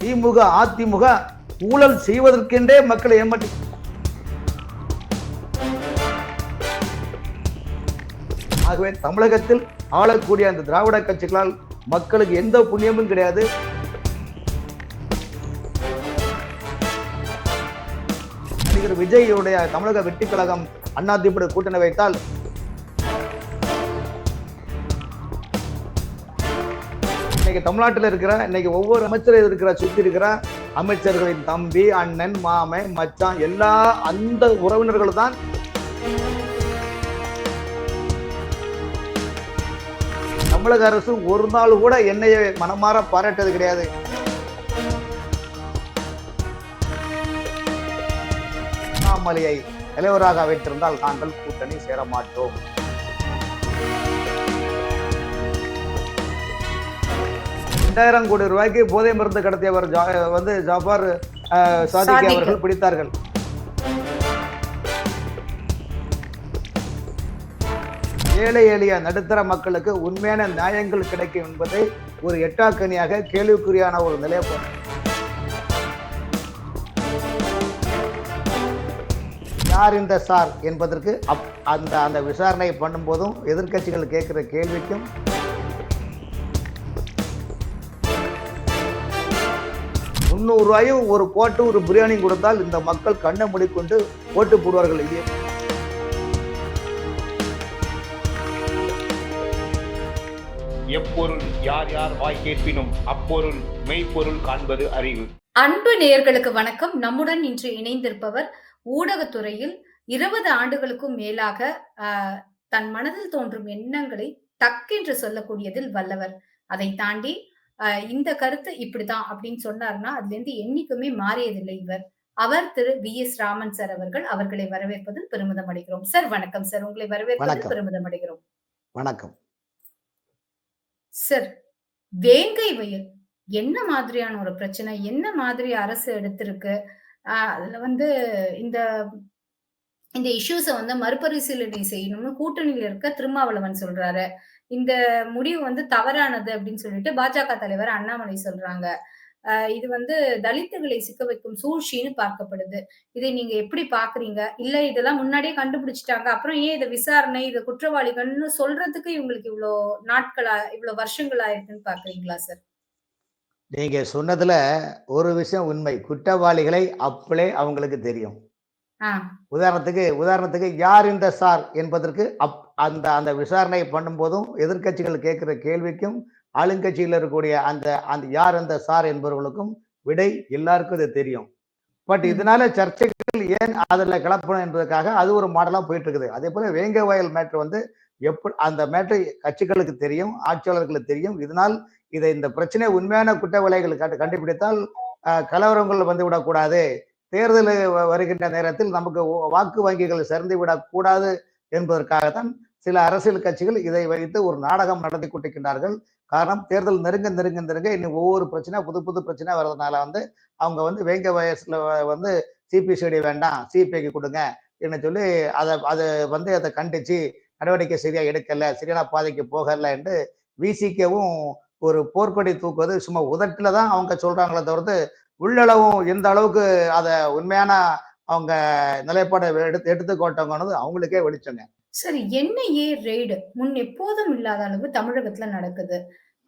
திமுக அதிமுக ஊழல் செய்வதற்கென்றே மக்களை ஏமாற்றி ஆகவே தமிழகத்தில் ஆளக்கூடிய அந்த திராவிட கட்சிகளால் மக்களுக்கு எந்த புண்ணியமும் கிடையாது. நடிகர் விஜயுடைய தமிழக வெற்றி கழகம் அண்ணா திமுக கூட்டணி வைத்தால் இன்னைக்கு தமிழ்நாட்டில் இருக்கிற இன்னைக்கு ஒவ்வொரு அமைச்சரும் இருக்கிற சுற்றி இருக்கிற அமைச்சர்களின் தம்பி அண்ணன் மாமன் மச்சான் எல்லா அந்த உறவினர்கள் தான் தமிழக அரசு ஒரு நாள் கூட என்னைய மனமாற பாராட்டது கிடையாது. அண்ணாமலையை தலைவராக வைத்திருந்தால் நாங்கள் கூட்டணி சேர ரெண்டாயிரம் கோடி ரூபாய்க்கு போதை மருந்து கடத்தியவர் வந்து ஜாஃபர் அஹ், சாதிக் சாதிக். அவர்கள் பிடித்தார்கள் ஏழை எளிய நடுத்தர மக்களுக்கு உண்மையான நியாயங்கள் கிடைக்கும் என்பதை ஒரு எட்டாக்கனியாக கேள்விக்குறியான ஒரு நிலைப்பாடு யார் இந்த சார் என்பதற்கு அப் அந்த அந்த விசாரணை பண்ணும்போதும் எதிர்க்கட்சிகள் கேட்கிற கேள்விக்கும் முந்நூறு ரூபாயும் ஒரு போட்டு ஒரு பிரியாணி கொடுத்தால் இந்த மக்கள் கண்ணை மூடிக்கொண்டு ஓட்டு போடுவார்கள் இல்லையே? எப்பொருள் யார் யார் வாய் கேட்பினும் அப்பொருள் மெய்ப்பொருள் காண்பது அறிவு. அன்பு நேயர்களுக்கு வணக்கம். நம்முடன் இன்று இணைந்திருப்பவர் ஊடகத்துறையில் இருபது ஆண்டுகளுக்கும் மேலாக தன் மனதில் தோன்றும் எண்ணங்களை டக்கென்று சொல்லக்கூடியதில் வல்லவர். அதை தாண்டி இந்த கருத்து இப்படிதான் அப்படின்னு சொன்னார்னா அதுல இருந்து என்னைக்குமே மாறியதில்லை இவர். அவர் திரு வி. எஸ். ராமன் சார் அவர்கள் அவர்களை வரவேற்பதில் பெருமிதம் அடைகிறோம். சார் வணக்கம் சார். உங்களை வரவேற்பதில். பெருமிதம் அடைகிறோம். வணக்கம். சார் வேங்கை வயல் என்ன மாதிரியான ஒரு பிரச்சனை? என்ன மாதிரி அரசு எடுத்திருக்கு? அதுல வந்து இந்த இந்த இஷ்யூஸ வந்து மறுபரிசீலனை செய்யணும்னு கூட்டணியில இருக்க திருமாவளவன் சொல்றாரு. இந்த முடிவு வந்து தவறானது அப்படின்னு சொல்லிட்டு பாஜக தலைவர் அண்ணாமலை சொல்றாங்க. இது வந்து தலித்துகளை சிக்க வைக்கும் சூழ்ச்சின்னு பார்க்கப்படுது. இதை நீங்க எப்படி பாக்குறீங்க இல்ல இதெல்லாம் முன்னாடியே கண்டுபிடிச்சிட்டாங்க. அப்புறம் ஏன் இதை விசாரணை இதை குற்றவாளிகள்னு சொல்றதுக்கு இவங்களுக்கு இவ்வளோ நாட்களா இவ்வளவு வருஷங்கள் ஆயிருக்குன்னு பாக்குறீங்களா சார் நீங்க சொன்னதுல ஒரு விஷயம் உண்மை. குற்றவாளிகளை அப்பளே அவங்களுக்கு தெரியும். உதாரணத்துக்கு உதாரணத்துக்கு யார் இந்த சார் என்பதற்கு அப் அந்த அந்த விசாரணை பண்ணும்போதும் எதிர்க்கட்சிகள் கேட்கிற கேள்விக்கும் ஆளுங்கட்சியில் இருக்கக்கூடிய அந்த அந்த யார் அந்த சார் என்பவர்களுக்கும் விடை எல்லாருக்கும் இது தெரியும். பட். இதனால சர்ச்சைகள் ஏன் அதில் கிளப்பணும் என்பதற்காக அது ஒரு மாடலாக போயிட்டு இருக்குது அதே போல வேங்க வயல் மேட்ரு வந்து எப்படி அந்த மேட்ரு கட்சிகளுக்கு தெரியும் ஆட்சியாளர்களுக்கு தெரியும். இதனால் இதை இந்த பிரச்சனை உண்மையான குற்றவாளிகள் கண்டு கண்டுபிடித்தால் கலவரங்கள் வந்து விடக்கூடாது. தேர்தல் வ- வருகின்ற நேரத்தில் நமக்கு வாக்கு வங்கிகள் சிறந்து விடக்கூடாது என்பதற்காகத்தான் சில அரசியல் கட்சிகள் இதை வைத்து ஒரு நாடகம் நடத்தி கொண்டிருக்கின்றார்கள். காரணம் தேர்தல் நெருங்க நெருங்க நெருங்க இன்னும் ஒவ்வொரு பிரச்சனை புது புது பிரச்சனை வர்றதுனால வந்து அவங்க வந்து வேங்க வயசுல வந்து சிபிசிடி வேண்டாம் சிபிஐக்கு கொடுங்க என்று சொல்லி அதை அதை வந்து அதை கண்டிச்சு நடவடிக்கை சரியா எடுக்கல சரியான பாதைக்கு போகல என்று விசிக்கவும் ஒரு போர்க்கொடி தூக்குவது சும்மா உதட்டில தான் அவங்க சொல்றாங்களே தவிர்த்து உள்ளளவும் எந்த அளவுக்கு அதை உண்மையான அவங்க நிலைப்பாடை எடுத்து எடுத்துக்கோட்டவங்கன்னு அவங்களுக்கே வெளிச்சங்க. சரி என்ஐஏ ரெய்டு முன் எப்போதும் இல்லாத அளவு தமிழகத்துல நடக்குது.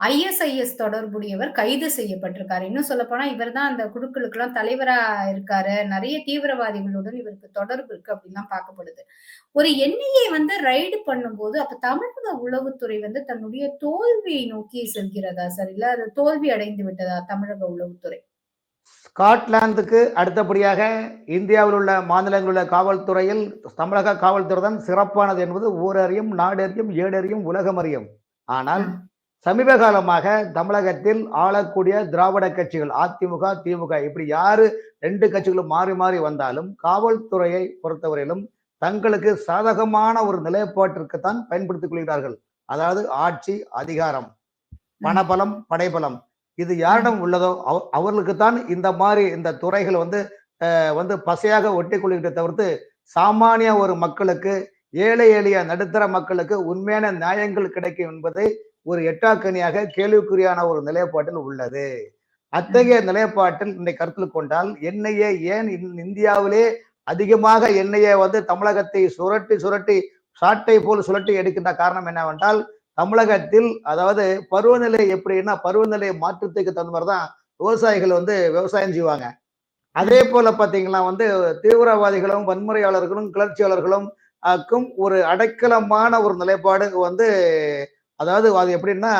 ஐஎஸ்ஐஎஸ் தொடர்புடையவர் கைது செய்யப்பட்டிருக்காரு. இன்னும் சொல்ல போனா இவர் தான் அந்த குழுக்களுக்கு எல்லாம் தலைவரா இருக்காரு. நிறைய தீவிரவாதிகளுடன் இவருக்கு தொடர்பு இருக்கு அப்படின்லாம் பார்க்கப்படுது. ஒரு என்ஐஏ வந்து ரைடு பண்ணும்போது அப்ப தமிழக உளவுத்துறை வந்து தன்னுடைய தோல்வியை நோக்கி செல்கிறதா? சார் இல்ல அது தோல்வி அடைந்து விட்டதா? தமிழக உளவுத்துறை. ஸ்காட்லாந்துக்கு அடுத்தபடியாக இந்தியாவில் உள்ள மாநிலங்களில் உள்ள காவல்துறையில் தமிழக காவல்துறை தான் சிறப்பானது என்பது ஊரறியும் நாடறியும் ஏடறியும் உலகம் அறியும் ஆனால். சமீப காலமாக தமிழகத்தில் ஆளக்கூடிய திராவிட கட்சிகள் அதிமுக திமுக இப்படி யாரு ரெண்டு கட்சிகளும் மாறி மாறி வந்தாலும் காவல்துறையை பொறுத்தவரையிலும் தங்களுக்கு சாதகமான ஒரு நிலைப்பாட்டிற்குத்தான் பயன்படுத்திக் கொள்கிறார்கள். அதாவது ஆட்சி அதிகாரம் பணபலம் படைபலம். இது யாரிடம் உள்ளதோ அவ- அவர்களுக்குத்தான் இந்த மாதிரி இந்த துறைகள் வந்து வந்து பசையாக ஒட்டி கொள்கின்ற தவிர்த்து சாமானிய ஒரு மக்களுக்கு ஏழை எளிய நடுத்தர மக்களுக்கு உண்மையான நியாயங்கள் கிடைக்கும் என்பதை ஒரு எட்டாக்கனியாக கேள்விக்குறியான ஒரு நிலைப்பாட்டில் உள்ளது. அத்தகைய நிலைப்பாட்டில் இன்னை கருத்தில் கொண்டால் எண்ணெயை ஏன் இந்~ இந்தியாவிலே அதிகமாக எண்ணெயை வந்து தமிழகத்தை சுரட்டி சுரட்டி சாட்டை போல் சுழட்டி எடுக்கின்ற காரணம் என்னவென்றால் தமிழகத்தில் அதாவது பருவநிலை எப்படின்னா பருவநிலை மாற்றத்துக்கு தகுந்த மாதிரி தான் விவசாயிகள் வந்து விவசாயம் செய்வாங்க. அதே போல பார்த்தீங்கன்னா வந்து தீவிரவாதிகளும் வன்முறையாளர்களும் கிளர்ச்சியாளர்களும் ஆக்கும் ஒரு அடைக்கலமான ஒரு நிலைப்பாடு வந்து அதாவது அது எப்படின்னா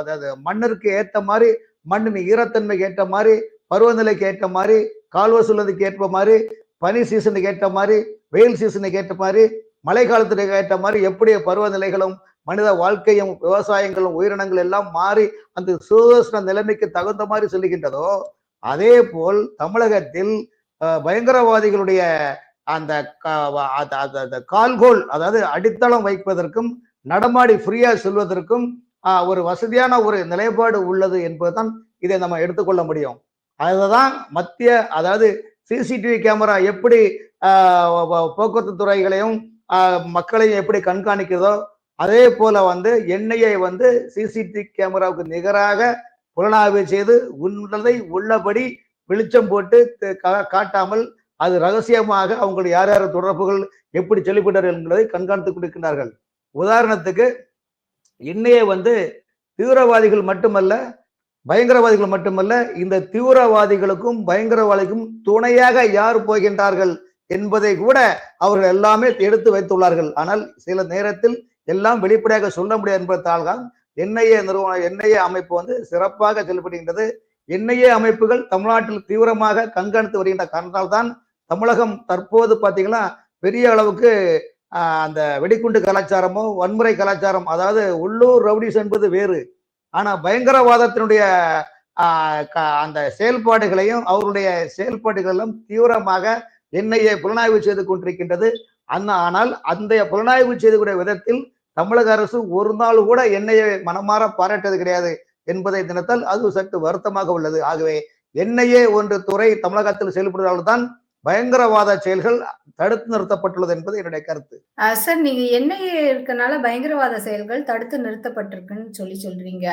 அதாவது மண்ணிற்கு ஏற்ற மாதிரி மண்ணின் ஈரத்தன்மைக்கு ஏற்ற மாதிரி பருவநிலைக்கு ஏற்ற மாதிரி கால் வசூலுக்கு ஏற்ற மாதிரி பனி சீசனுக்கு ஏற்ற மாதிரி வெயில் சீசனுக்கு ஏற்ற மாதிரி மழை காலத்துக்கு ஏற்ற மாதிரி எப்படி பருவநிலைகளும் மனித வாழ்க்கையும் விவசாயங்களும் உயிரினங்கள் எல்லாம் மாறி அந்த சூதோஷ்ண நிலைமைக்கு தகுந்த மாதிரி சொல்லுகின்றதோ அதே போல் தமிழகத்தில் பயங்கரவாதிகளுடைய அந்த கா- அந்த- கால்கோல் அதாவது அடித்தளம் வைப்பதற்கும் நடமாடி ஃப்ரீயா செல்வதற்கும் ஒரு வசதியான ஒரு நிலைப்பாடு உள்ளது என்பதுதான் இதை நம்ம எடுத்துக்கொள்ள முடியும். அதுதான் மத்திய அதாவது சிசிடிவி கேமரா எப்படி போக்குவரத்து துறைகளையும் மக்களையும் எப்படி கண்காணிக்கிறதோ அதே போல வந்து எண்ணெயை வந்து சிசிடிவி கேமராவுக்கு நிகராக புலனாய்வு செய்து உள்ளதை உள்ளபடி வெளிச்சம் போட்டு கா- காட்டாமல் அது ரகசியமாக அவங்களுடைய யார் யார் தொடர்புகள் எப்படி செல்லிவிட்டார்கள் என்பதை கண்காணித்துக் கொண்டிருக்கிறார்கள். உதாரணத்துக்கு இன்னையே வந்து தீவிரவாதிகள் மட்டுமல்ல பயங்கரவாதிகள் மட்டுமல்ல இந்த தீவிரவாதிகளுக்கும் பயங்கரவாதிக்கும் துணையாக யார் போகின்றார்கள் என்பதை கூட அவர்கள் எல்லாமே எடுத்து வைத்துள்ளார்கள். ஆனால் சில நேரத்தில் எல்லாம் வெளிப்படையாக சொல்ல முடியாது என்பதால் தான் என்ஐஏ நிறுவனம் என்ஐஏ அமைப்பு வந்து சிறப்பாக செயல்படுகின்றது. என்ஐஏ அமைப்புகள் தமிழ்நாட்டில் தீவிரமாக கண்காணித்து வருகின்ற காரணத்தால் தான் தமிழகம் தற்போது பார்த்தீங்கன்னா பெரிய அளவுக்கு அந்த வெடிகுண்டு கலாச்சாரமோ வன்முறை கலாச்சாரம் அதாவது உள்ளூர் ரவுடிஸ் என்பது வேறு. ஆனால் பயங்கரவாதத்தினுடைய க- அந்த செயல்பாடுகளையும் அவருடைய செயல்பாடுகளிலும் தீவிரமாக என்ஐஏ புலனாய்வு செய்து கொண்டிருக்கின்றது. அந்த ஆனால் அந்த புலனாய்வு செய்துக்கூடிய விதத்தில் தமிழக அரசு ஒரு நாள் கூட எண்ணெயை மனமாற பாராட்டது கிடையாது என்பதை தினத்தால் அது சற்று வருத்தமாக உள்ளது. ஆகவே எண்ணெயே ஒன்று துறை தமிழகத்தில் செயல்படுவதால் தான் பயங்கரவாத செயல்கள் தடுத்து நிறுத்தப்பட்டுள்ளது என்பது என்னுடைய கருத்து. சார் நீங்க என்ஐஏ இருக்கனால பயங்கரவாத செயல்கள் தடுத்து நிறுத்தப்பட்டிருக்குன்னு சொல்லி சொல்றீங்க.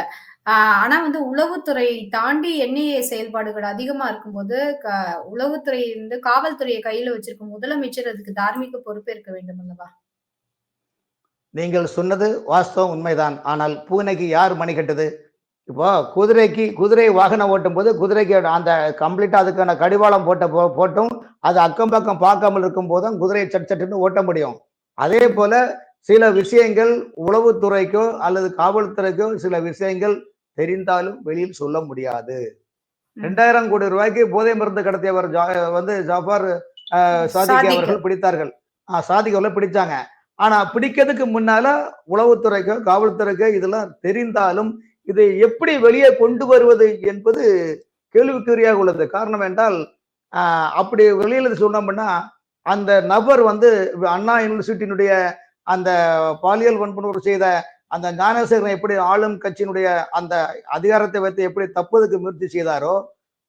ஆஹ் ஆனா வந்து உளவுத்துறை தாண்டி என்ஐஏ செயல்பாடுகள் அதிகமா இருக்கும்போது க- உளவுத்துறை வந்து காவல்துறையை கையில வச்சிருக்கும் முதலமைச்சர் அதுக்கு தார்மீக பொறுப்பேற்க வேண்டும் அல்லவா? நீங்கள் சொன்னது வாஸ்தவம் உண்மைதான். ஆனால் பூனைக்கு யார் மணி கட்டுது? இப்போ குதிரைக்கு குதிரை வாகனம் ஓட்டும் போது குதிரைக்கு அந்த கம்ப்ளீட்டா அதுக்கான கடிவாளம் போட்ட போ- போட்டும் அது அக்கம் பக்கம் பார்க்காமல் இருக்கும் போதும் குதிரையை சட் சட்டுன்னு ஓட்ட முடியும். அதே போல சில விஷயங்கள் உளவுத்துறைக்கோ அல்லது காவல்துறைக்கோ சில விஷயங்கள் தெரிந்தாலும் வெளியில் சொல்ல முடியாது. ரெண்டாயிரம் கோடி ரூபாய்க்கு போதை மருந்து கடத்தியவர் வந்து ஜாஃபர் சாதிக். அவர்கள் பிடித்தார்கள். ஆஹ், சாதிக் அவர்கள் பிடிச்சாங்க. ஆனா பிடிக்கிறதுக்கு முன்னால உளவுத்துறைக்கோ காவல்துறைக்கோ இதெல்லாம் தெரிந்தாலும் இதை எப்படி வெளியே கொண்டு வருவது என்பது கேள்விக்குறியாக உள்ளது. காரணம் என்றால் அப்படி வெளியில சொன்னோம்னா அந்த நபர் வந்து அண்ணா யூனிவர்சிட்டியினுடைய அந்த பாலியல் வன்புணர்வு செய்த அந்த ஞானசேகரன் எப்படி ஆளும் கட்சியினுடைய அந்த அதிகாரத்தை வைத்து எப்படி தப்புவதற்கு முயற்சி செய்தாரோ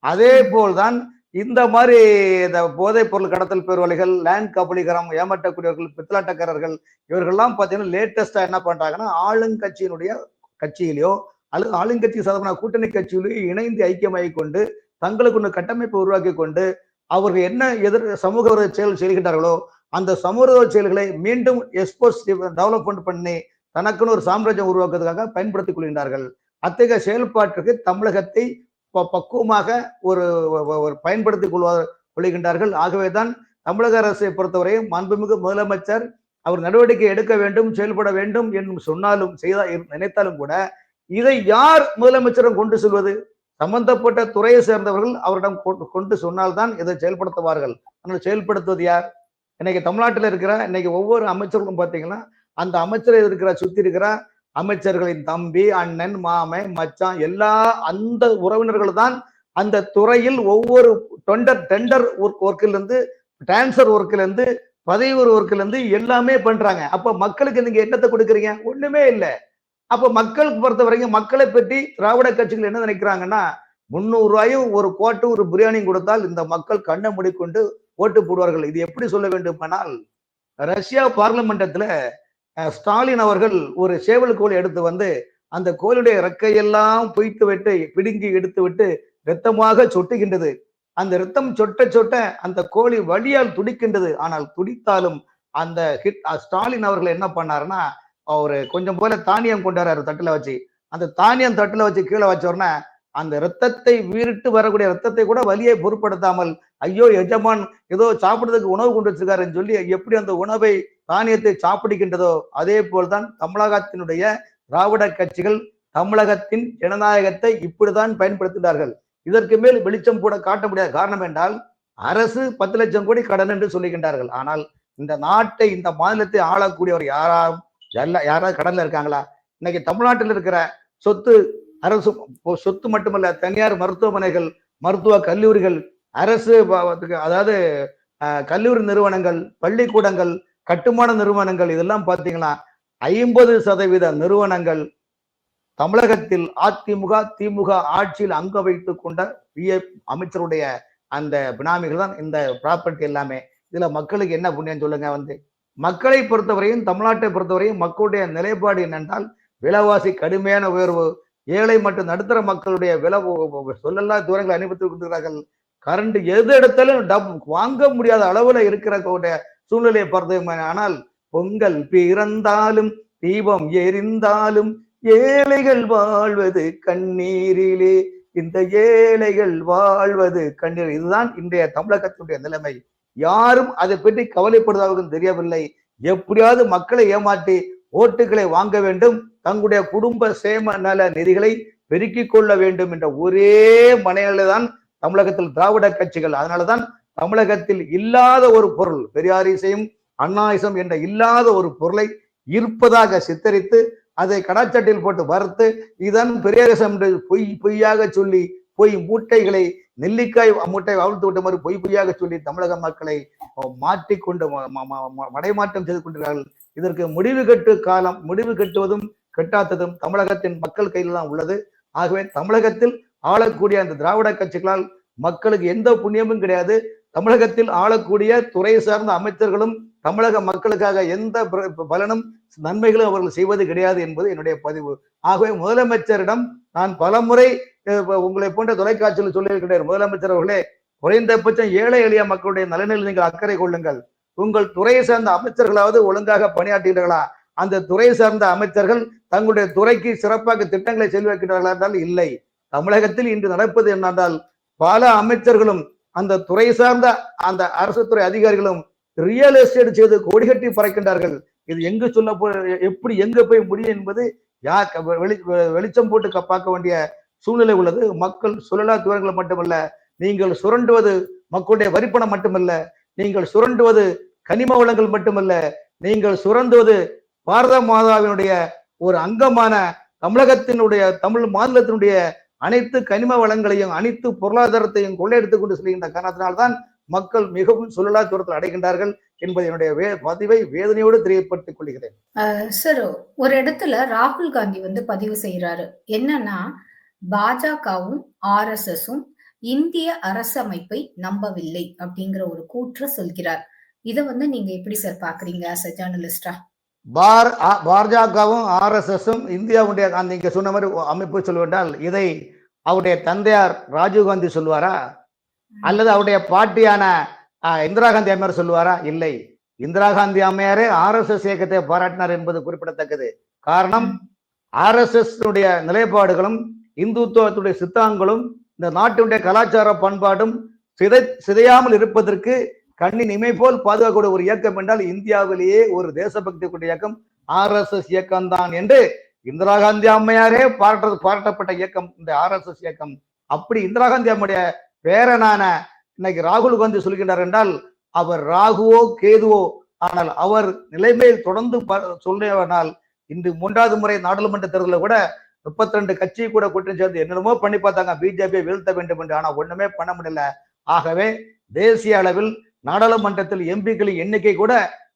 அதே போல்தான் இந்த மாதிரி இந்த போதைப் பொருள் கடத்தல் பேர்வழிகள் லேண்ட் கபலீகரம் ஏமாற்றக்கூடியவர்கள் பித்தலாட்டக்காரர்கள் இவர்கள்லாம் பார்த்தீங்கன்னா லேட்டஸ்டா என்ன பண்றாங்கன்னா ஆளுங்கட்சியினுடைய கட்சியிலையோ அல்லது ஆளுங்கட்சி சாதமான கூட்டணி கட்சியிலேயோ இணைந்து ஐக்கியமாகி கொண்டு தங்களுக்கு ஒன்று கட்டமைப்பு உருவாக்கி கொண்டு அவர்கள் என்ன எதிர் சமூக விரோத செயல் செய்கின்றார்களோ அந்த சமூக விரோத செயல்களை மீண்டும் எக்ஸ்போஸ் டெவலப்மெண்ட் பண்ணி தனக்குன்னு ஒரு சாம்ராஜ்யம் உருவாக்குவதற்காக பயன்படுத்திக் கொள்கின்றார்கள். அத்தகைய செயல்பாட்டிற்கு தமிழகத்தை பக்குவமாக ஒரு ஒரு பயன்படுத்திக் கொள்வார் கொள்கின்றார்கள். ஆகவேதான் தமிழக அரசை பொறுத்தவரை மாண்புமிகு முதலமைச்சர் அவர் நடவடிக்கை எடுக்க வேண்டும் செயல்பட வேண்டும் என்று சொன்னாலும் செய்தா நினைத்தாலும் கூட இதை யார் முதலமைச்சரும் கொண்டு செல்வது? சம்பந்தப்பட்ட துறையை சேர்ந்தவர்கள் அவரிடம் கொண்டு- கொண்டு சொன்னால்தான் இதை செயல்படுத்துவார்கள். ஆனால் செயல்படுத்துவது யார்? இன்னைக்கு தமிழ்நாட்டில் இருக்கிற இன்னைக்கு ஒவ்வொரு அமைச்சருக்கும் பார்த்தீங்கன்னா அந்த அமைச்சர் இருக்கிற சுத்தி இருக்கிற அமைச்சர்களின் தம்பி அண்ணன் மாமன் மச்சான் எல்லா அந்த உறவினர்கள் தான் அந்த துறையில் ஒவ்வொரு டெண்டர் டெண்டர் ஒர்க் இருந்து டிரான்ஸ்ஃபர் ஒர்க்கிலிருந்து பதவி ஒரு ஒர்க்கிலேருந்து எல்லாமே பண்றாங்க. அப்ப மக்களுக்கு நீங்க என்னத்தை கொடுக்குறீங்க? ஒண்ணுமே இல்லை. அப்ப மக்களுக்கு பொறுத்த வரைக்கும் மக்களை பற்றி திராவிட கட்சிகள் என்ன நினைக்கிறாங்கன்னா முந்நூறு ரூபாயும் ஒரு கோட்டு ஒரு பிரியாணியும் கொடுத்தால் இந்த மக்கள் கண்ணை மூடிக்கொண்டு ஓட்டு போடுவார்கள். இது எப்படி சொல்ல வேண்டுமானால் ரஷ்யா பார்லிமெண்டத்துல ஸ்டாலின் அவர்கள் ஒரு சேவல் கோல் எடுத்து வந்து அந்த கோழியுடைய ரெக்கையெல்லாம் பொய்த்து விட்டு பிடுங்கி எடுத்து விட்டு இரத்தமாக சொட்டுகின்றது. அந்த இரத்தம் சொட்ட சொட்ட அந்த கோழி வழியால் துடிக்கின்றது. ஆனால் துடித்தாலும் அந்த ஹிட் ஸ்டாலின் அவர்கள் என்ன பண்ணாருன்னா அவரு கொஞ்சம் போல தானியம் கொண்டு வர்றாரு தட்டுல வச்சு. அந்த தானியம் தட்டுல வச்சு கீழே வச்சோடனே அந்த ரத்தத்தை வீரிட்டு வரக்கூடிய ரத்தத்தை கூட வலியை பொருட்படுத்தாமல் ஐயோ எஜமான் ஏதோ சாப்பிடுறதுக்கு உணவு கொண்டு வச்சிருக்காருன்னு சொல்லி எப்படி அந்த உணவை தானியத்தை சாப்பிடுகின்றதோ அதே போல்தான் தமிழகத்தினுடைய திராவிட கட்சிகள் தமிழகத்தின் ஜனநாயகத்தை இப்படிதான் பயன்படுத்தினார்கள் இதற்கு மேல் வெளிச்சம் கூட காட்ட முடியாத காரணம் என்றால் அரசு பத்து லட்சம் கோடி கடன் என்று சொல்லுகின்றார்கள். ஆனால் இந்த நாட்டை இந்த மாநிலத்தை ஆளக்கூடியவர் யாராவது யாராவது கடன்ல இருக்காங்களா? இன்னைக்கு தமிழ்நாட்டில் இருக்கிற சொத்து அரசு சொத்து மட்டுமல்ல தனியார் மருத்துவமனைகள் மருத்துவ கல்லூரிகள் அரசு அதாவது கல்லூரி நிறுவனங்கள் பள்ளிக்கூடங்கள் கட்டுமான நிறுவனங்கள் இதெல்லாம் பார்த்தீங்கன்னா ஐம்பது சதவீத நிறுவனங்கள் தமிழகத்தில் அதிமுக திமுக ஆட்சியில் அங்க வைத்து கொண்ட பிஏ அமைச்சருடைய அந்த பினாமிகள் தான் இந்த ப்ராப்பர்ட்டி எல்லாமே. இதுல மக்களுக்கு என்ன புண்ணியம் சொல்லுங்க வந்து? மக்களை பொறுத்தவரையும் தமிழ்நாட்டை பொறுத்தவரையும் மக்களுடைய நிலைப்பாடு என்னென்றால் விலைவாசி கடுமையான உயர்வு ஏழை மற்றும் நடுத்தர மக்களுடைய விலை சொல்லல்லா தூரங்களை அனுமதித்து கொண்டிருக்கிறார்கள். கரண்ட் எது எடுத்தாலும் டப் வாங்க முடியாத அளவுல இருக்கிற கூடிய சூழ்நிலையை பார்த்து ஆனால் பொங்கல் பிறந்தாலும் தீபம் எரிந்தாலும் ஏழைகள் வாழ்வது கண்ணீரிலே. இந்த ஏழைகள் வாழ்வது கண்ணீர். இதுதான் இன்றைய தமிழகத்தினுடைய நிலைமை. யாரும் அதை பற்றி கவலைப்படுவதாகவும் தெரியவில்லை. எப்படியாவது மக்களை ஏமாற்றி ஓட்டுகளை வாங்க வேண்டும். தங்களுடைய குடும்ப சேம நல நிதிகளை பெருக்கிக் கொள்ள வேண்டும் என்ற ஒரே மனநிலை தான் தமிழகத்தில் திராவிட கட்சிகள். அதனாலதான் தமிழகத்தில் இல்லாத ஒரு பொருள் பெரியாரிசையும் அண்ணாயிசம் என்ற இல்லாத ஒரு பொருளை இருப்பதாக சித்தரித்து அதை கடாச்சட்டில் போட்டு வறுத்து இதன் பெரியாரிசம் என்று பொய் பொய்யாக சொல்லி பொய் மூட்டைகளை நெல்லிக்காய் மூட்டை அவிழ்த்து விட்ட மாதிரி பொய் பொய்யாக சொல்லி தமிழக மக்களை மாற்றிக்கொண்டு வடைமாற்றம் மடைமாற்றம் செய்து கொண்டிருக்கிறார்கள். இதற்கு முடிவு கட்டு காலம் முடிவு கட்டுவதும் கெட்டாத்ததும் தமிழகத்தின் மக்கள் கையில் தான் உள்ளது. ஆகவே தமிழகத்தில் ஆளக்கூடிய அந்த திராவிட கட்சிகளால் மக்களுக்கு எந்த புண்ணியமும் கிடையாது. தமிழகத்தில் ஆளக்கூடிய துறை சார்ந்த அமைச்சர்களும் தமிழக மக்களுக்காக எந்த பலனும் நன்மைகளும் அவர்கள் செய்வது கிடையாது என்பது என்னுடைய பதிவு. ஆகவே முதலமைச்சரிடம் நான் பலமுறை உங்களை போன்ற தொலைக்காட்சியில் சொல்லியிருக்கிறேன். முதலமைச்சர் அவர்களே குறைந்தபட்சம் ஏழை எளிய மக்களுடைய நலனில் நீங்கள் அக்கறை கொள்ளுங்கள். உங்கள் துறையை சார்ந்த அமைச்சர்களாவது ஒழுங்காக பணியாற்றுகிறார்களா? அந்த துறை சார்ந்த அமைச்சர்கள் தங்களுடைய துறைக்கு சிறப்பாக திட்டங்களை செயல் என்றால் இல்லை. தமிழகத்தில் இன்று நடப்பது என்னென்றால் பல அமைச்சர்களும் அந்த துறை சார்ந்த அந்த அரசு துறை அதிகாரிகளும் ரியல் எஸ்டேட் செய்து கொடி கட்டி பறக்கின்றார்கள். இது எங்கு சொல்ல போ எப்படி எங்க போய் முடியும் என்பது யார் வெளி வெளிச்சம் போட்டு பார்க்க வேண்டிய சூழ்நிலை உள்ளது. மக்கள் சுழலா தூரங்கள் மட்டுமல்ல நீங்கள் சுரண்டுவது மக்களுடைய வரிப்பணம் மட்டுமல்ல நீங்கள் சுரண்டுவது கனிம வளங்கள் மட்டுமல்ல நீங்கள் சுரண்டுவது பாரத மாதாவினுடைய ஒரு அங்கமான தமிழகத்தினுடைய தமிழ் மாநிலத்தினுடைய அனைத்து கனிம வளங்களையும் அனைத்து பொருளாதாரத்தையும் கொள்ளையடித்துக் கொண்டு செல்கின்ற காரணத்தினால்தான் மக்கள் மிகவும் சுழலா தூரத்தில் அடைகின்றார்கள் என்பது என்னுடைய வே பதிவை வேதனையோடு தெரியப்படுத்திக் கொள்கிறேன். சார் ஒரு இடத்துல ராகுல் காந்தி வந்து பதிவு செய்யறாரு என்னன்னா பாஜகவும் ஆர்எஸ்எஸும் இந்திய அரசமைப்பை நம்பவில்லை அப்படிங்கிற ஒரு கூற்ற சொல்கிறார். இதை வந்து நீங்க எப்படி சார் பாக்குறீங்க ஆஸ் ஜேர்னலிஸ்டா பார் பாஜகவும் ஆர்எஸ்எஸும் இந்தியாவுடைய அந்த நீங்க சொன்ன மாதிரி அமைப்பு சொல்லுவென்றால் இதை அவருடைய தந்தையார் ராஜீவ்காந்தி சொல்லுவாரா? அல்லது அவருடைய பாட்டியான இந்திரா காந்தி அம்மையார் சொல்லுவாரா? இல்லை. இந்திரா காந்தி அம்மையாரே ஆர்எஸ்எஸ் இயக்கத்தை பாராட்டினார் என்பது குறிப்பிடத்தக்கது. காரணம் ஆர்எஸ்எஸ் நிலைப்பாடுகளும் இந்துத்துவத்துடைய சித்தாங்களும் இந்த நாட்டினுடைய கலாச்சார பண்பாடும் சிதை சிதையாமல் இருப்பதற்கு கண்ணின் இமை போல் பாதுகாக்கக்கூடிய ஒரு இயக்கம் என்றால் இந்தியாவிலேயே ஒரு தேசபக்தி கொண்ட இயக்கம் ஆர்எஸ்எஸ் இயக்கம் தான் என்று இந்திரா காந்தி அம்மையாரே பாராட்ட பாராட்டப்பட்ட இயக்கம் இந்த ஆர்எஸ்எஸ் இயக்கம். அப்படி இந்திரா காந்தி அம்முடைய பேரனான இன்னைக்கு ராகுல் காந்தி சொல்கின்றார் என்றால் அவர் ராகுவோ கேதுவோ ஆனால் அவர் நிலைமையில் தொடர்ந்து ப- இன்று மூன்றாவது முறை நாடாளுமன்ற தேர்தலில் கூட முப்பத்தி ரெண்டு கட்சி கூட கூட்டணி சேர்ந்து என்னென்னமோ பண்ணி பார்த்தாங்க. பிஜேபியை வீழ்த்த வேண்டும் என்று. ஆனால் ஒண்ணுமே பண்ண முடியல. ஆகவே தேசிய அளவில் நாடாளுமன்றத்தில் எம்பிக்களின் எண்ணிக்கை கூட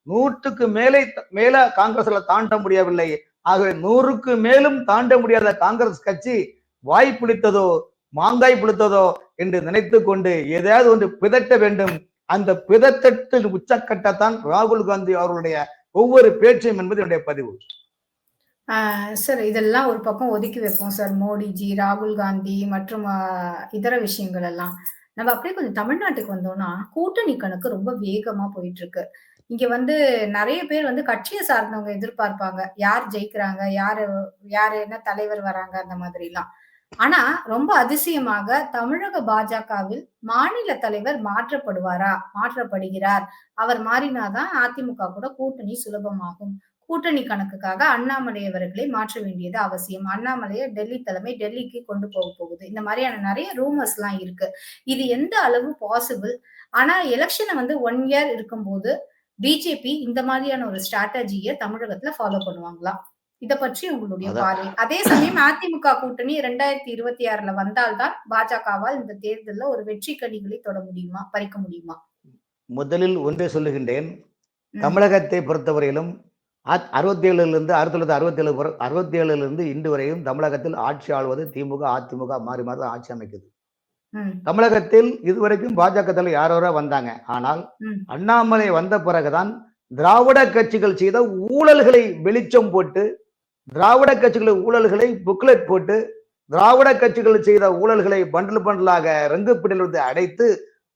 நூற்றுக்கு மேலே மேல காங்கிரஸ்ல தாண்ட முடியவில்லை. ஆகவே நூறுக்கு மேலும் தாண்ட முடியாத காங்கிரஸ் கட்சி வாய் புளித்ததோ மாங்காய் புளித்ததோ என்று நினைத்து கொண்டு எதையாவது ஒன்று பிதட்ட வேண்டும். அந்த பிதட்டத்தின் உச்சக்கட்டத்தான் ராகுல் காந்தி அவர்களுடைய ஒவ்வொரு பேச்சும் என்பது என்னுடைய பதிவு. சார் இதெல்லாம் ஒரு பக்கம் ஒதுக்கி வைப்போம் சார். மோடிஜி ராகுல் காந்தி மற்றும் ஆஹ், இதர விஷயங்கள் எல்லாம். நம்ம அப்படியே கொஞ்சம் தமிழ்நாட்டுக்கு வந்தோம்னா கூட்டணி கணக்கு ரொம்ப வேகமா போயிட்டு இருக்கு இங்க வந்து நிறைய பேர் வந்து கட்சியை சார்ந்தவங்க எதிர்பார்ப்பாங்க. யார் ஜெயிக்கிறாங்க? யாரு யாரு என்ன தலைவர் வராங்க? அந்த மாதிரி எல்லாம் ஆனா ரொம்ப அதிசயமாக தமிழக பாஜகவில் மாநில தலைவர் மாற்றப்படுவாரா? மாற்றப்படுகிறார். அவர் மாறினாதான் அதிமுக கூட கூட்டணி சுலபமாகும். கூட்டணி கணக்குக்காக அண்ணாமலை அவர்களை மாற்ற வேண்டியது அவசியம். அண்ணாமலையை டெல்லி தலைமை டெல்லிக்கு கொண்டு போக போகுது. இந்த மாதிரியான நிறைய ரூமர்ஸ் எல்லாம் இருக்கு. இது எந்த அளவு பாசிபிள் ஆனா எலெக்ஷனை வந்து ஒன் இயர் இருக்கும்போது பிஜேபி இந்த மாதிரியான ஒரு ஸ்ட்ராட்டஜியை தமிழகத்துல ஃபாலோ பண்ணுவாங்களா? இத பற்றி உங்களுடைய. பார்வை. அதே சமயம் அதிமுக கூட்டணி ரெண்டாயிரத்தி இருபத்தி ஆறுல வந்தால்தான் பாஜகவால் இந்த தேர்தல்ல ஒரு வெற்றி கனிகளை தொட முடியுமா? பறிக்க முடியுமா? முதலில் ஒன்றே சொல்லுகின்றேன். தமிழகத்தை பொறுத்தவரையிலும் அறுபத்தி ஏழுலேருந்து ஆயிரத்தி தொள்ளாயிரத்தி அறுபத்தி ஏழு அறுபத்தி ஏழுலேருந்து இன்று வரையும் தமிழகத்தில் ஆட்சி ஆள்வது திமுக அதிமுக மாறி மாறி தான் ஆட்சி அமைக்குது. தமிழகத்தில் இதுவரைக்கும் பாஜக தலைவர் யாரோ வந்தாங்க. ஆனால் அண்ணாமலை வந்த பிறகுதான் திராவிட கட்சிகள் செய்த ஊழல்களை வெளிச்சம் போட்டு திராவிட கட்சிகள் ஊழல்களை புக்லெட் போட்டு திராவிட கட்சிகள் செய்த ஊழல்களை பண்டல் பண்டலாக ரங்குப்பிடிலிருந்து அடைத்து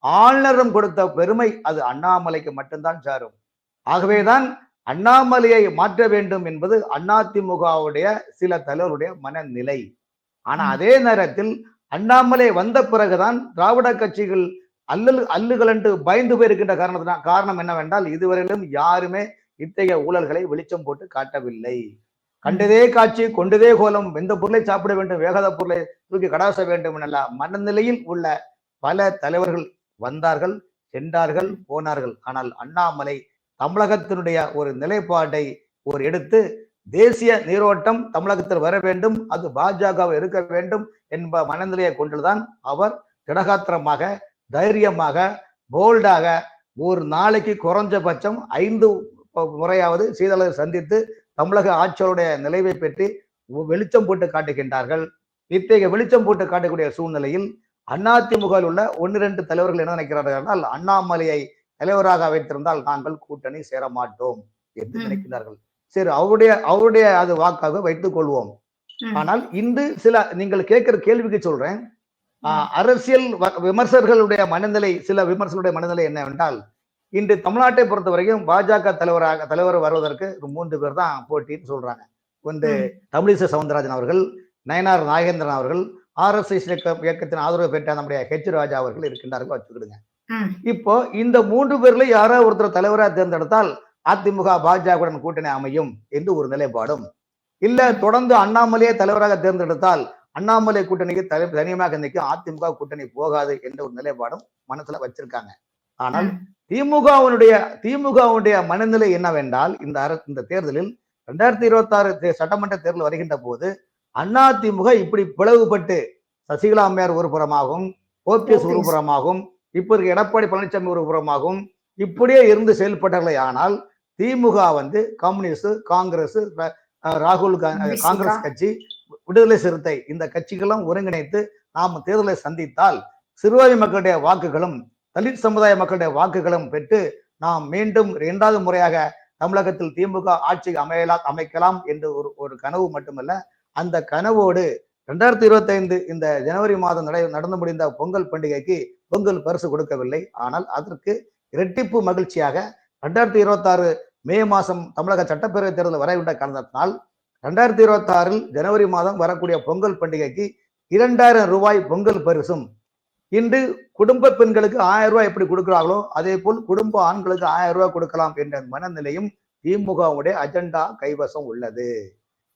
ஆளுநரிடம் கொடுத்த பெருமை அது அண்ணாமலைக்கு மட்டும்தான் சாரும். ஆகவேதான் அண்ணாமலையை மாற்ற வேண்டும் என்பது அதிமுகவுடைய சில தலைவருடைய மனநிலை. ஆனா. அதே நேரத்தில் அண்ணாமலை வந்த பிறகுதான் திராவிட கட்சிகள் அல்லல் அல்லுகள் என்று பயந்து போயிருக்கின்ற காரணத்தினால் காரணம் என்னவென்றால் இதுவரையிலும் யாருமே இத்தகைய ஊழல்களை வெளிச்சம் போட்டு காட்டவில்லை. கண்டதே காட்சி கொண்டதே கோலம் எந்த பொருளை சாப்பிட வேண்டும் வேகாத பொருளை தூக்கி கடாச வேண்டும் எனல மனநிலையில் உள்ள பல தலைவர்கள் வந்தார்கள் சென்றார்கள் போனார்கள். ஆனால் அண்ணாமலை தமிழகத்தினுடைய ஒரு நிலைப்பாட்டை ஒரு எடுத்து தேசிய நீரோட்டம் தமிழகத்தில் வர வேண்டும் அது பாஜக இருக்க வேண்டும் என்ப மனநிலையை கொண்டுதான் அவர் திடகாத்திரமாக தைரியமாக போல்டாக ஒரு நாளைக்கு குறைஞ்சபட்சம் ஐந்து முறையாவது சீதளை சந்தித்து தமிழக ஆட்சியருடைய நிலைவை பற்றி வெளிச்சம் போட்டு காட்டுகின்றார்கள். இத்தகைய வெளிச்சம் போட்டு காட்டக்கூடிய சூழ்நிலையில் அதிமுகவில் உள்ள ஒன்று ரெண்டு தலைவர்கள் என்ன நினைக்கிறார்கள் என்றால் அண்ணாமலையை தலைவராக வைத்திருந்தால் நாங்கள் கூட்டணி சேர மாட்டோம் என்று. நினைக்கிறார்கள். சரி அவருடைய அவருடைய அது வாக்காக வைத்துக் கொள்வோம். ஆனால் இன்று சில நீங்கள் கேட்கிற கேள்விக்கு சொல்றேன். அரசியல் விமர்சகர்களுடைய மனநிலை சில விமர்சகருடைய மனநிலை என்னவென்றால் இன்று தமிழ்நாட்டை பொறுத்த வரைக்கும் பாஜக தலைவராக தலைவர் வருவதற்கு மூன்று பேர் தான் போட்டின்னு சொல்றாங்க. ஒன்று ம், தமிழிசை சவுந்தரராஜன் அவர்கள் நயனார் நாகேந்திரன் அவர்கள் ஆர்எஸ்எஸ் இயக்கத்தின் ஆதரவு பெற்ற நம்முடைய ஹெச் ராஜா அவர்கள் இருக்கின்றார்கள் வச்சுக்கிடுங்க. இப்போ இந்த மூன்று பேர்ல யாரோ ஒருத்தர் தலைவராக தேர்ந்தெடுத்தால் அதிமுக பாஜகவுடன் கூட்டணி அமையும் என்று ஒரு நிலைப்பாடும். இல்ல தொடர்ந்து அண்ணாமலையே தலைவராக தேர்ந்தெடுத்தால் அண்ணாமலை கூட்டணிக்கு தனி தனியாக நிற்கும் அதிமுக கூட்டணி போகாது என்ற ஒரு நிலைப்பாடும் மனசுல வச்சிருக்காங்க. ஆனால் ம், திமுகவினுடைய திமுகவுடைய மனநிலை என்னவென்றால் இந்த இந்த தேர்தலில் ரெண்டாயிரத்தி இருபத்தி ஆறு சட்டமன்ற தேர்தல் வருகின்ற போது அதிமுக இப்படி பிளவுபட்டு சசிகலா அம்மையார் ஒரு புறமாகவும் ஓபிஎஸ் ஒரு. புறமாகவும் இப்ப இருக்க எடப்பாடி பழனிசாமி ஒரு புறமாகவும் இப்படியே இருந்து செயல்பட்டார்களே ஆனால் திமுக வந்து கம்யூனிஸ்ட் காங்கிரஸ் ராகுல். காங்கிரஸ் கட்சி விடுதலை சிறுத்தை இந்த கட்சிகளும் ஒருங்கிணைத்து நாம் தேர்தலை சந்தித்தால் சிறுபான்மை மக்களுடைய வாக்குகளும் தலித் சமுதாய மக்களுடைய வாக்குகளும் பெற்று நாம் மீண்டும் இரண்டாவது முறையாக தமிழகத்தில் திமுக ஆட்சி அமையலாம் அமைக்கலாம் என்று ஒரு ஒரு கனவு மட்டுமல்ல அந்த கனவோடு ரெண்டாயிரத்தி இருபத்தி ஐந்து இந்த ஜனவரி மாதம் நடை நடந்து முடிந்த பொங்கல் பண்டிகைக்கு பொங்கல் பரிசு கொடுக்கவில்லை. ஆனால் அதற்கு இரட்டிப்பு மகிழ்ச்சியாக ரெண்டாயிரத்தி இருபத்தாறு மே மாதம் தமிழக சட்டப்பேரவை தேர்தல் வரவிட்ட காரணத்தினால் ரெண்டாயிரத்தி இருபத்தி ஆறில் ஜனவரி மாதம் வரக்கூடிய பொங்கல் பண்டிகைக்கு இரண்டாயிரம் ரூபாய் பொங்கல் பரிசும். இன்று குடும்ப பெண்களுக்கு ஆயிரம் ரூபாய் எப்படி கொடுக்கிறார்களோ அதே போல் குடும்ப ஆண்களுக்கு ஆயிரம் ரூபாய் கொடுக்கலாம் என்ற மனநிலையும் திமுகவுடைய அஜெண்டா கைவசம் உள்ளது.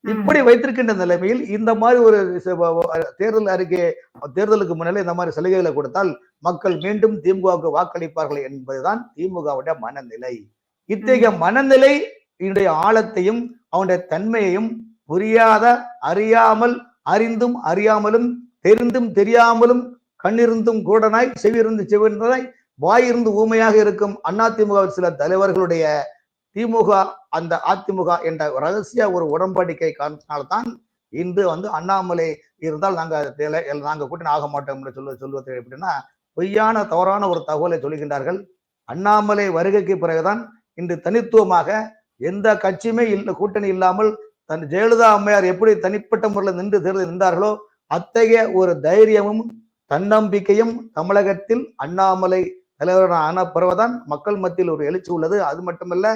இப்படி வைத்திருக்கின்ற நிலைமையில் இந்த மாதிரி ஒரு தேர்தல் அறிக்கை தேர்தலுக்கு முன்னாலே இந்த மாதிரி சலுகைகளை கொடுத்தால் மக்கள் மீண்டும் திமுகவுக்கு வாக்களிப்பார்கள் என்பதுதான் திமுகவுடைய மனநிலை. இத்தகைய மனநிலை இதனுடைய ஆழத்தையும் அவனுடைய தன்மையையும் புரியாத அறியாமல் அறிந்தும் அறியாமலும் தெரிந்தும் தெரியாமலும் கண்ணிருந்தும் கூடனாய் செவியிருந்து செவிர்ந்ததாய் வாயிருந்து ஊமையாக இருக்கும் அதிமுக சில தலைவர்களுடைய திமுக அந்த அதிமுக என்ற ரகசிய ஒரு உடன்படிக்கை காரணத்தினால்தான் இன்று வந்து அண்ணாமலை இருந்தால் நாங்கள் நாங்கள் கூட்டணி ஆக மாட்டோம் என்று சொல்ல சொல்வது எப்படின்னா பொய்யான தவறான ஒரு தகவலை சொல்கின்றார்கள். அண்ணாமலை வருகைக்கு பிறகுதான் இன்று தனித்துவமாக எந்த கட்சியுமே இல்லை கூட்டணி இல்லாமல் தன் ஜெயலலிதா அம்மையார் எப்படி தனிப்பட்ட முறையில் நின்று தேர்தல் நின்றார்களோ அத்தகைய ஒரு தைரியமும் தன்னம்பிக்கையும் தமிழகத்தில் அண்ணாமலை தலைவரான ஆன மக்கள் மத்தியில் ஒரு எழுச்சி உள்ளது. அது மட்டுமல்ல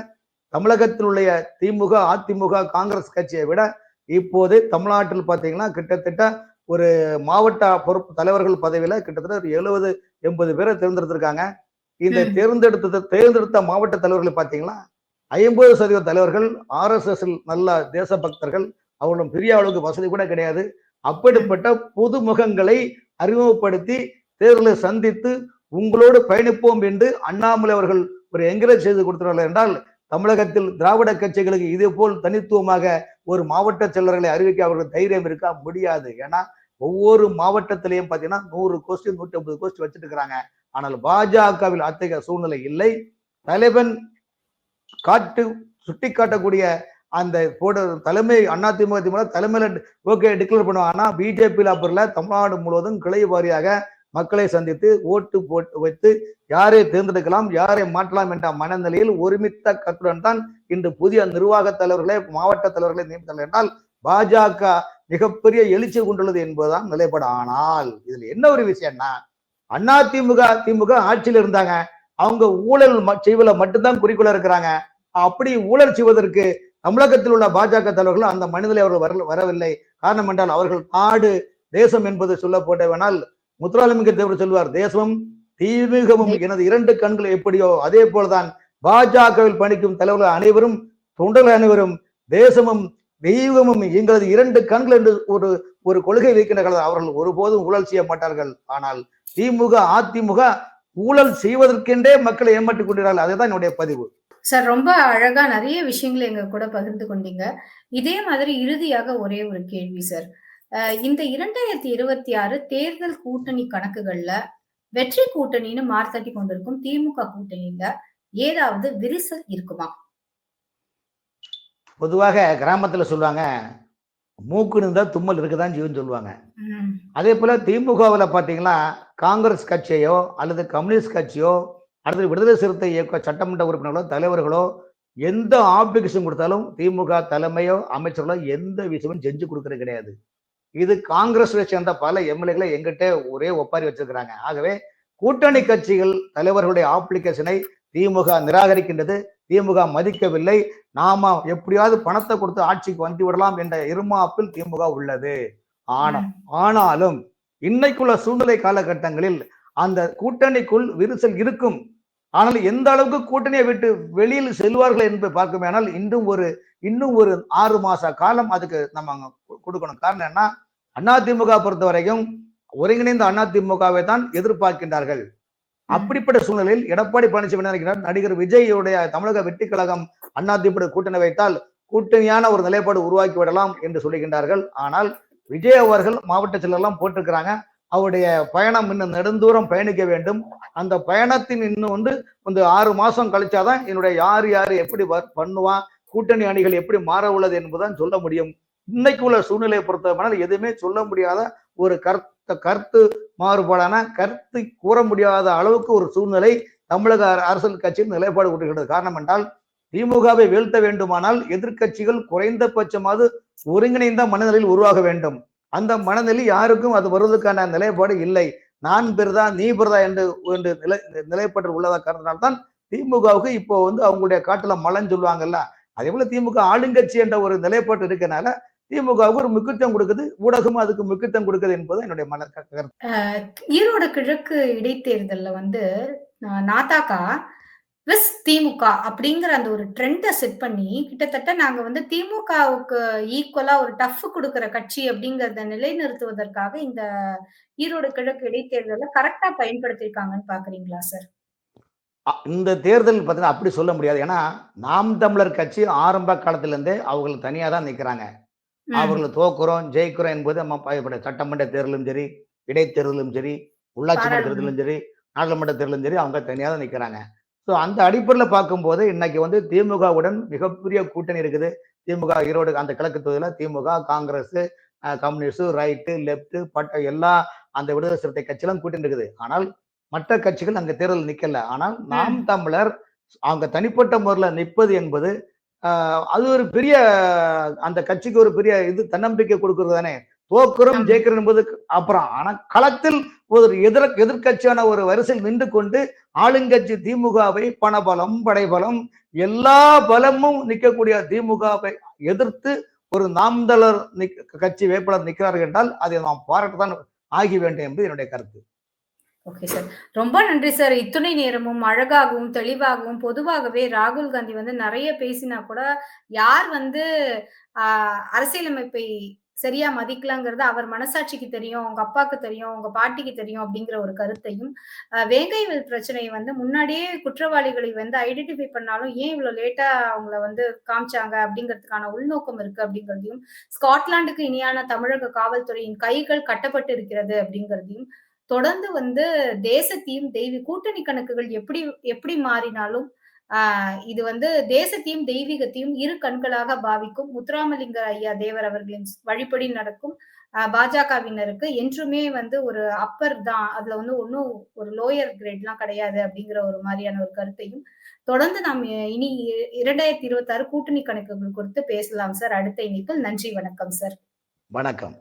தமிழகத்தில் உள்ள திமுக அதிமுக காங்கிரஸ் கட்சியை விட இப்போது தமிழ்நாட்டில் பார்த்தீங்கன்னா கிட்டத்தட்ட ஒரு மாவட்ட பொறுப்பு தலைவர்கள் பதவியில கிட்டத்தட்ட ஒரு எழுபது எண்பது பேரை தேர்ந்தெடுத்திருக்காங்க இந்த. தேர்ந்தெடுத்த தேர்ந்தெடுத்த மாவட்ட தலைவர்களை பார்த்தீங்கன்னா ஐம்பது சதவீத தலைவர்கள் ஆர்எஸ்எஸ் நல்ல தேசபக்தர்கள் அவர்களும் பெரிய அளவுக்கு வசதி கூட கிடையாது அப்படிப்பட்ட புது முகங்களை அறிமுகப்படுத்தி தேர்தலை சந்தித்து உங்களோடு பயணிப்போம் என்று அண்ணாமலை அவர்கள் ஒரு என்கரேஜ் செய்து கொடுத்தார்கள் என்றால் தமிழகத்தில் திராவிட கட்சிகளுக்கு இதே போல் தனித்துவமாக ஒரு மாவட்ட செயலர்களை அறிவிக்க அவர்கள் தைரியம் இருக்கா? முடியாது. ஏன்னா ஒவ்வொரு மாவட்டத்திலையும் பார்த்தீங்கன்னா நூறு கோஷ்டி நூற்றி ஐம்பது கோஷ்டி வச்சுட்டு ஆனால் பாஜகவில் அத்தகைய சூழ்நிலை இல்லை. தலைவன் காட்டு சுட்டி காட்டக்கூடிய அந்த போட தலைமை அதிமுக திமுக தலைமையில ஓகே டிக்ளேர் பண்ணுவாங்க. ஆனா பிஜேபியில் அப்புறம்ல தமிழ்நாடு முழுவதும் கிளை வாரியாக மக்களை சந்தித்து ஓட்டு போட்டு வைத்து யாரை தேர்ந்தெடுக்கலாம் யாரை மாற்றலாம் என்ற மனநிலையில் ஒருமித்த கருத்துடன் தான் இன்று புதிய நிர்வாக தலைவர்களை மாவட்ட தலைவர்களை நியமித்தார்கள் என்றால் பாஜக மிகப்பெரிய எழுச்சி கொண்டுள்ளது என்பதுதான் நிலைப்பாடு. ஆனால் இதுல என்ன ஒரு விஷயம்னா அண்ணா திமுக திமுக ஆட்சியில் இருந்தாங்க. அவங்க ஊழல் ம- மட்டும்தான் குறிக்கோளா இருக்கிறாங்க. அப்படி ஊழல் செய்வதற்கு தமிழகத்தில் உள்ள பாஜக தலைவர்கள் அந்த மனிதனை அவர்கள் வர வரவில்லை. காரணம் என்றால் அவர்கள் நாடு தேசம் என்பது சொல்லப்பட்டவனால் முத்துராலிமிக தேவர் சொல்வார் தேசமும் தீமிகமும் எனது இரண்டு கண்கள் எப்படியோ அதே போலதான். பாஜகவில் பணிக்கும் தலைவர்கள் அனைவரும் தொண்டர்கள் அனைவரும் தேசமும் தெய்வமும் எங்களது இரண்டு கண்கள் என்று ஒரு ஒரு கொள்கை வைக்கின்றார்கள். அவர்கள் ஒருபோதும் ஊழல் செய்ய மாட்டார்கள். ஆனால் திமுக அதிமுக ஊழல் செய்வதற்கென்றே மக்களை ஏமாற்றிக் கொண்டிருக்கிறார்கள். அதுதான் என்னுடைய பதிவு. சார் ரொம்ப அழகா நிறைய விஷயங்களை எங்க கூட பகிர்ந்து கொண்டீங்க. இதே மாதிரி இறுதியாக ஒரே ஒரு கேள்வி சார். இந்த இரண்டாயிரத்தி இருபத்தி ஆறு தேர்தல் கூட்டணி கணக்குகள்ல வெற்றி கூட்டணின்னு மார்த்தட்டி கொண்டிருக்கும் திமுக கூட்டணியில ஏதாவது விரிசல் இருக்குமா? பொதுவாக கிராமத்துல சொல்லுவாங்க மூக்கு இருந்தா தும்மல் இருக்குதான் ஜீவன் சொல்லுவாங்க. அதே போல திமுகவில் பார்த்தீங்கன்னா காங்கிரஸ் கட்சியோ அல்லது கம்யூனிஸ்ட் கட்சியோ அல்லது விடுதலை சிறுத்தை இயக்க சட்டமன்ற உறுப்பினர்களோ தலைவர்களோ எந்த ஆப்ளிகேஷன் கொடுத்தாலும் திமுக தலைமையோ அமைச்சர்களோ எந்த விஷயமும் செஞ்சு கொடுக்கறது கிடையாது. இது காங்கிரஸ் சேர்ந்த பல எம்எல்ஏகளை எங்கிட்ட ஒரே ஒப்பாரி வச்சிருக்கிறாங்க. ஆகவே கூட்டணி கட்சிகள் தலைவர்களுடைய ஆப்ளிகேஷனை திமுக நிராகரிக்கின்றது. திமுக மதிக்கவில்லை. நாம எப்படியாவது பணத்தை கொடுத்து ஆட்சிக்கு வந்து விடலாம் என்ற இருமாப்பில் திமுக உள்ளது. ஆனா ஆனாலும் இன்னைக்குள்ள சூழ்நிலை காலகட்டங்களில் அந்த கூட்டணிக்குள் விரிசல் இருக்கும். ஆனால் எந்த அளவுக்கு கூட்டணியை விட்டு வெளியில் செல்வார்கள் என்று பார்க்குமேனால் இன்னும் ஒரு இன்னும் ஒரு ஆறு மாச காலம் அதுக்கு நம்ம கொடுக்கணும். காரணம் என்ன? அதிமுக பொறுத்த வரைக்கும் ஒருங்கிணைந்த அதிமுகவை தான் எதிர்பார்க்கின்றார்கள். அப்படிப்பட்ட சூழ்நிலையில் எடப்பாடி பழனிசாமி என்ன நினைக்கிறார்? நடிகர் விஜயுடைய தமிழக வெற்றி கழகம் அதிமுக கூட்டணி வைத்தால் கூட்டணியான ஒரு நிலைப்பாடு உருவாக்கி விடலாம் என்று சொல்லுகின்றார்கள் ஆனால் விஜய் அவர்கள் மாவட்ட செயலர்லாம் போட்டிருக்கிறாங்க. அவருடைய பயணம் இன்னும் நெடுந்தூரம் பயணிக்க வேண்டும். அந்த பயணத்தின் இன்னும் வந்து வந்து ஆறு மாசம் கழிச்சாதான் என்னுடைய யார் யார் எப்படி வ- பண்ணுவான்? கூட்டணி அணிகள் எப்படி மாற உள்ளது என்பதுதான் சொல்ல முடியும். இன்னைக்கு உள்ள சூழ்நிலையை பொறுத்தவரை எதுவுமே சொல்ல முடியாத ஒரு கருத்து கருத்து மாறுபாடான கருத்து கூற முடியாத அளவுக்கு ஒரு சூழ்நிலை தமிழக அர- அரசியல் கட்சியின் நிலைப்பாடு கொண்டிருக்கிறது. காரணம் என்றால் திமுகவை வீழ்த்த வேண்டுமானால் எதிர்க்கட்சிகள் குறைந்தபட்சமாவது ஒருங்கிணைந்த மனநிலையில் உருவாக வேண்டும். அந்த மனநிலை யாருக்கும் அது வருவதற்கான நிலைப்பாடு இல்லை. நான் பெருதா நீ பெருதா என்று என்று நிலை நிலைப்பட்டு உள்ளதா காரணத்தினால்தான் திமுகவுக்கு இப்போ வந்து அவங்களுடைய காட்டுல மலைன்னு சொல்லுவாங்கல்ல. அதே போல திமுக ஆளுங்கட்சி என்ற ஒரு நிலைப்பாடு இருக்கனால திமுகவுக்கு ஒரு முக்கியத்துவம் கொடுக்குது ஊடகமும் அதுக்கு முக்கியத்துவம் கொடுக்குது என்பது என்னுடைய மன கருத்து. ஈரோடு கிழக்கு இடைத்தேர்தல்ல வந்து அஹ், நாதாகா விஸ் திமுக அப்படிங்கிற அந்த ஒரு ட்ரெண்டை செட் பண்ணி கிட்டத்தட்ட நாங்க வந்து திமுகவுக்கு ஈக்குவலா ஒரு டஃப் கொடுக்கிற கட்சி அப்படிங்கறத நிலைநிறுத்துவதற்காக இந்த ஈரோடு கிழக்கு இடைத்தேர்தலை கரெக்டா பயன்படுத்திருக்காங்கன்னு பாக்குறீங்களா சார் இந்த தேர்தல் பார்த்தீங்கன்னா அப்படி சொல்ல முடியாது. ஏன்னா நாம் தமிழர் கட்சி ஆரம்ப காலத்துல இருந்தே அவங்க தனியா தான் நிக்கிறாங்க. அவர்கள் தோக்குறோம் ஜெயிக்கிறோம் என்பது நம்ம சட்டமன்ற தேர்தலும் சரி இடைத்தேர்தலும் சரி உள்ளாட்சி மன்ற. தேர்தலும் சரி நாடாளுமன்ற தேர்தலும் சரி அவங்க தனியாக தான் நிற்கிறாங்க ஸோ அந்த அடிப்படையில் பார்க்கும்போது இன்னைக்கு வந்து திமுகவுடன் மிகப்பெரிய கூட்டணி இருக்குது. திமுக ஈரோடு அந்த கிழக்கு தொகுதியில் DMK Congress communist right left பட்ட எல்லா அந்த விடுதலை சிறுத்தை கட்சியெல்லாம் கூட்டணி இருக்குது. ஆனால் மற்ற கட்சிகள் அங்க தேர்தல் நிக்கல. ஆனால் நாம் தமிழர் அவங்க தனிப்பட்ட முறையில் நிற்பது என்பது அது ஒரு பெரிய அந்த கட்சிக்கு ஒரு பெரிய இது தன்னம்பிக்கை கொடுக்கிறது தானே. தோக்குறோம். ஜெயிக்கிறோம் என்பது அப்புறம். ஆனா களத்தில் ஒரு எதிர் எதிர்க்கட்சியான ஒரு வரிசையில் நின்று கொண்டு ஆளுங்கட்சி திமுகவை பணபலம் படைபலம் எல்லா பலமும் நிற்கக்கூடிய திமுகவை எதிர்த்து ஒரு நாம்தலர் கட்சி வேட்பாளர் நிற்கிறார்கள் என்றால் அதை நாம் பாராட்டத்தான் ஆகி வேண்டும் என்பது என்னுடைய கருத்து. ஓகே சார் ரொம்ப நன்றி சார் இத்துணை நேரமும் அழகாகவும் தெளிவாகவும் பொதுவாகவே ராகுல் காந்தி வந்து நிறைய பேசினா கூட யார் வந்து அரசியலமைப்பை சரியா மதிக்கலாங்கிறது அவர் மனசாட்சிக்கு தெரியும் உங்க அப்பாவுக்கு தெரியும் உங்க பாட்டிக்கு தெரியும் அப்படிங்கிற ஒரு கருத்தையும் ஆஹ், வேங்கைவெல் பிரச்சனையை வந்து முன்னாடியே குற்றவாளிகளை வந்து ஐடென்டிஃபை பண்ணாலும் ஏன் இவ்வளவு லேட்டா அவங்கள வந்து காமிச்சாங்க அப்படிங்கிறதுக்கான உள்நோக்கம் இருக்கு அப்படிங்கிறதையும் ஸ்காட்லாண்டுக்கு இணையான தமிழக காவல்துறையின் கைகள் கட்டப்பட்டு இருக்கிறது அப்படிங்கிறதையும் தொடர்ந்து வந்து தேசத்தையும் தெய்வீ கூட்டணி கணக்குகள் எப்படி எப்படி மாறினாலும் ஆஹ் இது வந்து தேசத்தையும் தெய்வீகத்தையும் இரு கண்களாக பாவிக்கும் முத்துராமலிங்க ஐயா தேவர் அவர்களின் வழிப்படி நடக்கும் பாஜகவினருக்கு என்றுமே வந்து ஒரு அப்பர் தான். அதுல வந்து ஒன்றும் ஒரு லோயர் கிரேட்லாம் கிடையாது அப்படிங்கிற ஒரு மாதிரியான ஒரு கருத்தையும் தொடர்ந்து நாம் இனி இரண்டாயிரத்தி இருபத்தி ஆறு கூட்டணி கணக்குகள் குறித்து பேசலாம் சார். அடுத்த இணைப்பில் நன்றி வணக்கம் சார். வணக்கம்.